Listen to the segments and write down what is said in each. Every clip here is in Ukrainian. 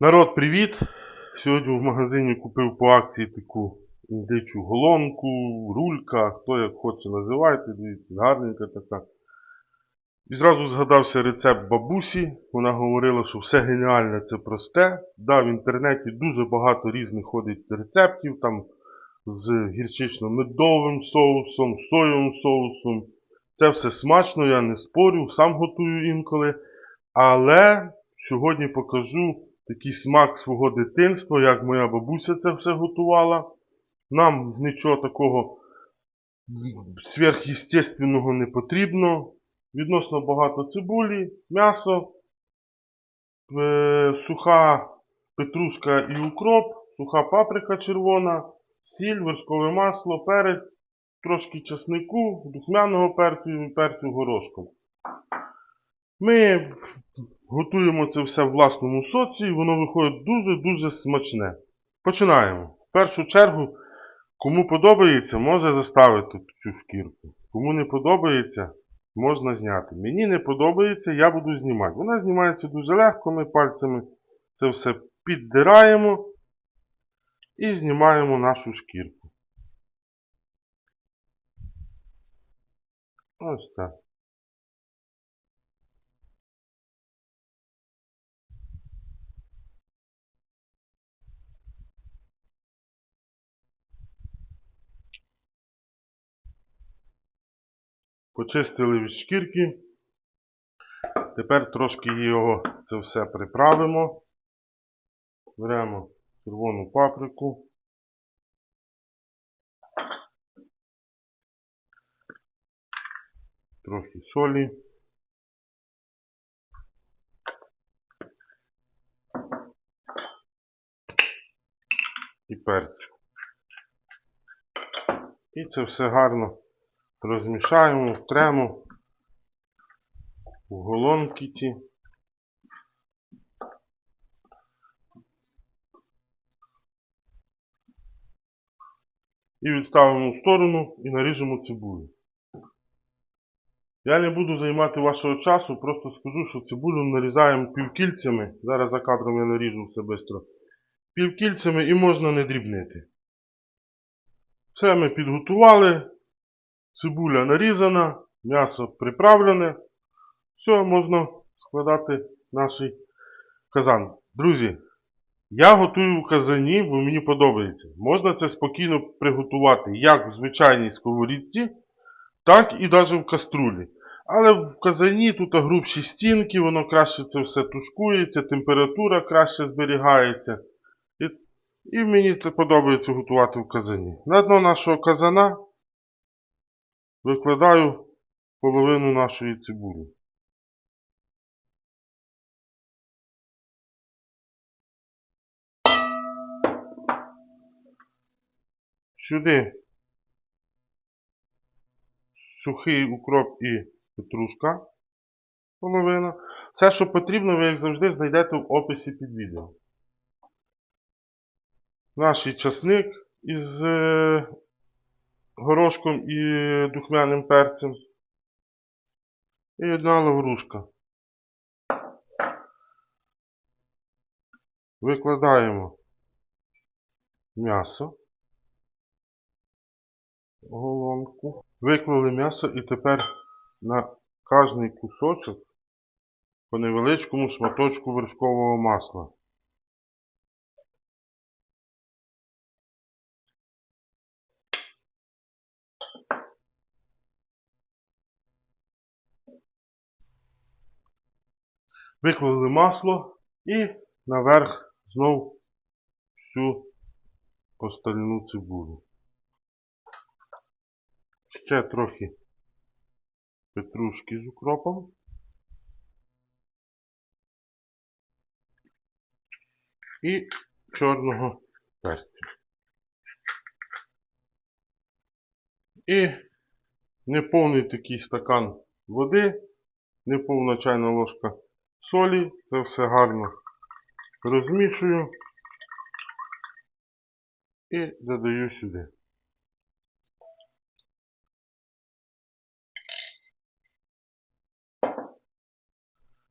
Народ, привіт! Сьогодні в магазині купив по акції таку індичу голонку, рулька, хто як хоче називайте, дивіться, гарненька така. І зразу згадався рецепт бабусі. Вона говорила, що все геніальне це просте. Да, в інтернеті дуже багато різних ходить рецептів, там з гірчично-медовим соусом, соєвим соусом. Це все смачно, я не спорю, сам готую інколи. Але сьогодні покажу такий смак свого дитинства, як моя бабуся це все готувала. Нам нічого такого сверхъестественного не потрібно. Відносно багато цибулі, м'ясо, е, суха петрушка і укроп, суха паприка червона, сіль, вершкове масло, перець, трошки чеснику, духмяного перцю і перцю горошком. Ми готуємо це все в власному соці, і воно виходить дуже-дуже смачне. Починаємо. В першу чергу, кому подобається, може заставити цю шкірку. Кому не подобається, можна зняти. Мені не подобається, я буду знімати. Вона знімається дуже легко, ми пальцями це все піддираємо і знімаємо нашу шкірку. Ось так. Почистили від шкірки. Тепер трошки його це все приправимо. Беремо червону паприку. Трохи солі. І перцю. І це все гарно розмішаємо, втремо в голонки ті. І відставимо в сторону і наріжемо цибулю. Я не буду займати вашого часу, просто скажу, що цибулю нарізаємо півкільцями. Зараз за кадром я наріжу все швидко. Півкільцями і можна не дрібнити. Все ми підготували. Цибуля нарізана, м'ясо приправлене. Все, можна складати наш казан. Друзі, я готую в казані, бо мені подобається. Можна це спокійно приготувати як в звичайній сковорідці, так і навіть в каструлі. Але в казані тут грубші стінки, воно краще це все тушкується, температура краще зберігається. І, і мені це подобається готувати в казані. На дно нашого казана викладаю половину нашої цибулі. Сюди сухий укроп і петрушка. Половина. Все, що потрібно, ви, як завжди, знайдете в описі під відео. Наш часник із е, горошком і духмяним перцем. І одна лаврушка. Викладаємо м'ясо. Головку. Виклали м'ясо і тепер на кожний кусочок по невеличкому шматочку вершкового масла. Виклали масло і наверх знов всю остальну цибулю. Ще трохи петрушки з укропом. І чорного перцю. І неповний такий стакан води, неповна чайна ложка солі. Це все гарно розмішую і додаю сюди.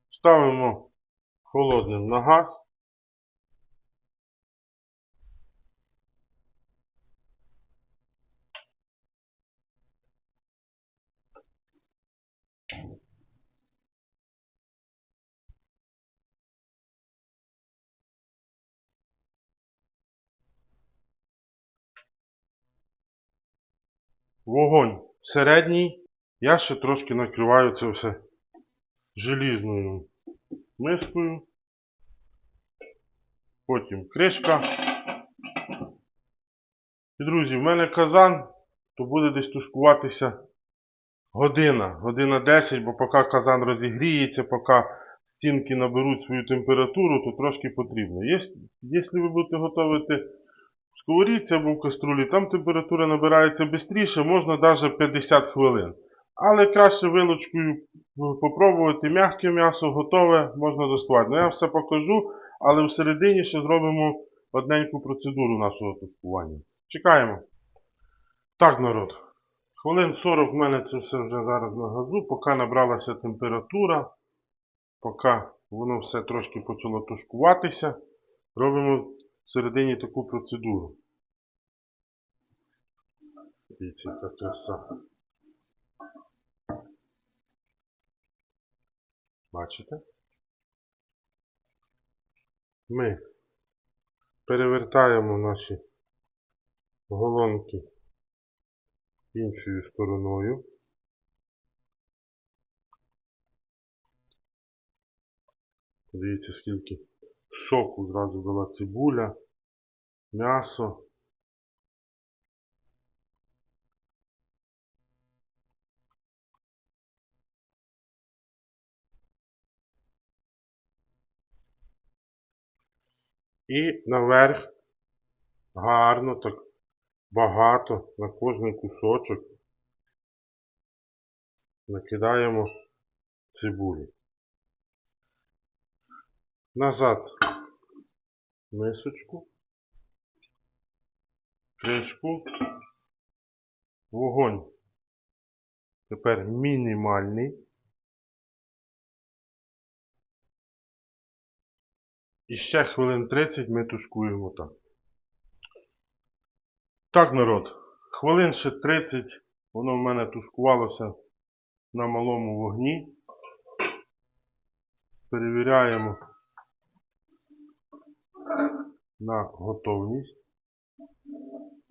Ставимо холодним на газ Вогонь середній. Я ще трошки накриваю це все желізною мискою. Потім кришка. І, друзі, в мене казан, то буде десь тушкуватися година, година 10, бо поки казан розігріється, поки стінки наберуть свою температуру, то трошки потрібно. Якщо ви будете готувати сковорідці або в каструлі, там температура набирається швидше, можна навіть 50 хвилин. Але краще вилочкою попробувати м'яке м'ясо, готове, можна доставати. Ну, я все покажу, але всередині ще зробимо одненьку процедуру нашого тушкування. Чекаємо. Так, народ. Хвилин 40 в мене це все вже зараз на газу, поки набралася температура, поки воно все трошки почало тушкуватися, робимо всередині таку процедуру. Дивіться, яка краса. Бачите? Ми перевертаємо наші голонки іншою стороною. Дивіться, скільки соку зразу дала цибуля, м'ясо. І наверх гарно так багато на кожний кусочок накидаємо цибулі. Назад мисочку, кришку, вогонь. Тепер мінімальний. І ще хвилин 30 ми тушкуємо так. Так, народ, хвилин ще 30 воно в мене тушкувалося на малому вогні. Перевіряємо на готовність.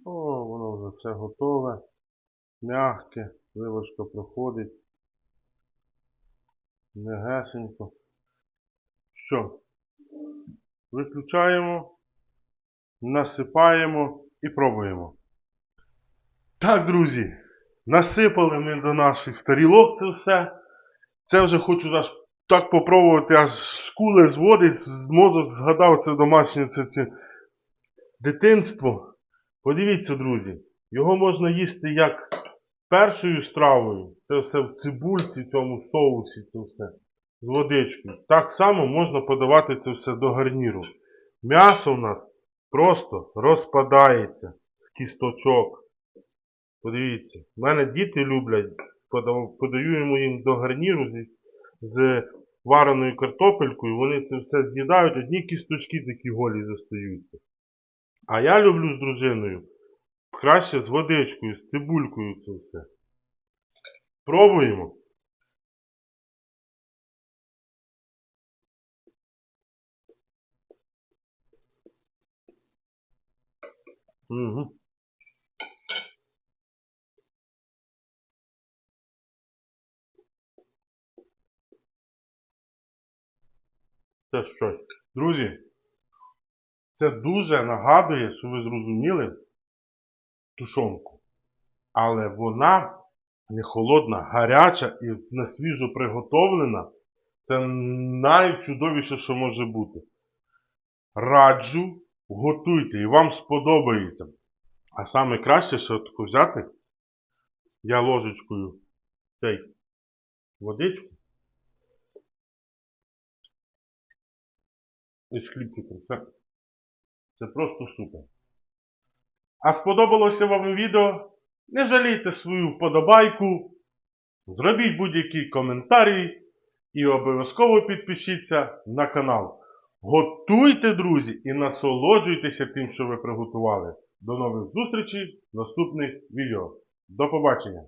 О, воно вже все готове. Мягке, вилочка проходить. Мягесенько. Що? Виключаємо, насипаємо і пробуємо. Так, друзі, насипали ми до наших тарілок це все. Це вже хочу аж так попробувати, аж скули зводить, мозок згадав це домашнє це, це дитинство. Подивіться, друзі, його можна їсти як першою стравою. Це все в цибульці, цьому соусі, це все з водичкою. Так само можна подавати це все до гарніру. М'ясо в нас просто розпадається з кісточок. Подивіться, в мене діти люблять, подаю йому їм до гарніру з, з вареною картопелькою, вони це все з'їдають, одні кісточки такі голі застаються. А я люблю з дружиною краще з водичкою, з цибулькою це все. Пробуємо. Угу. Це щось. Друзі, це дуже нагадує, що ви зрозуміли, тушонку. Але вона не холодна, гаряча і на свіжо приготовлена. Це найчудовіше, що може бути. Раджу, готуйте і вам сподобається. А саме краще, що таку взяти, я ложечкою цей водичку з хлібчиком. Це, це просто супер. А сподобалося вам відео? Не жалійте свою вподобайку, зробіть будь-який коментарій і обов'язково підпишіться на канал. Готуйте, друзі, і насолоджуйтеся тим, що ви приготували. До нових зустрічей в наступних відео. До побачення!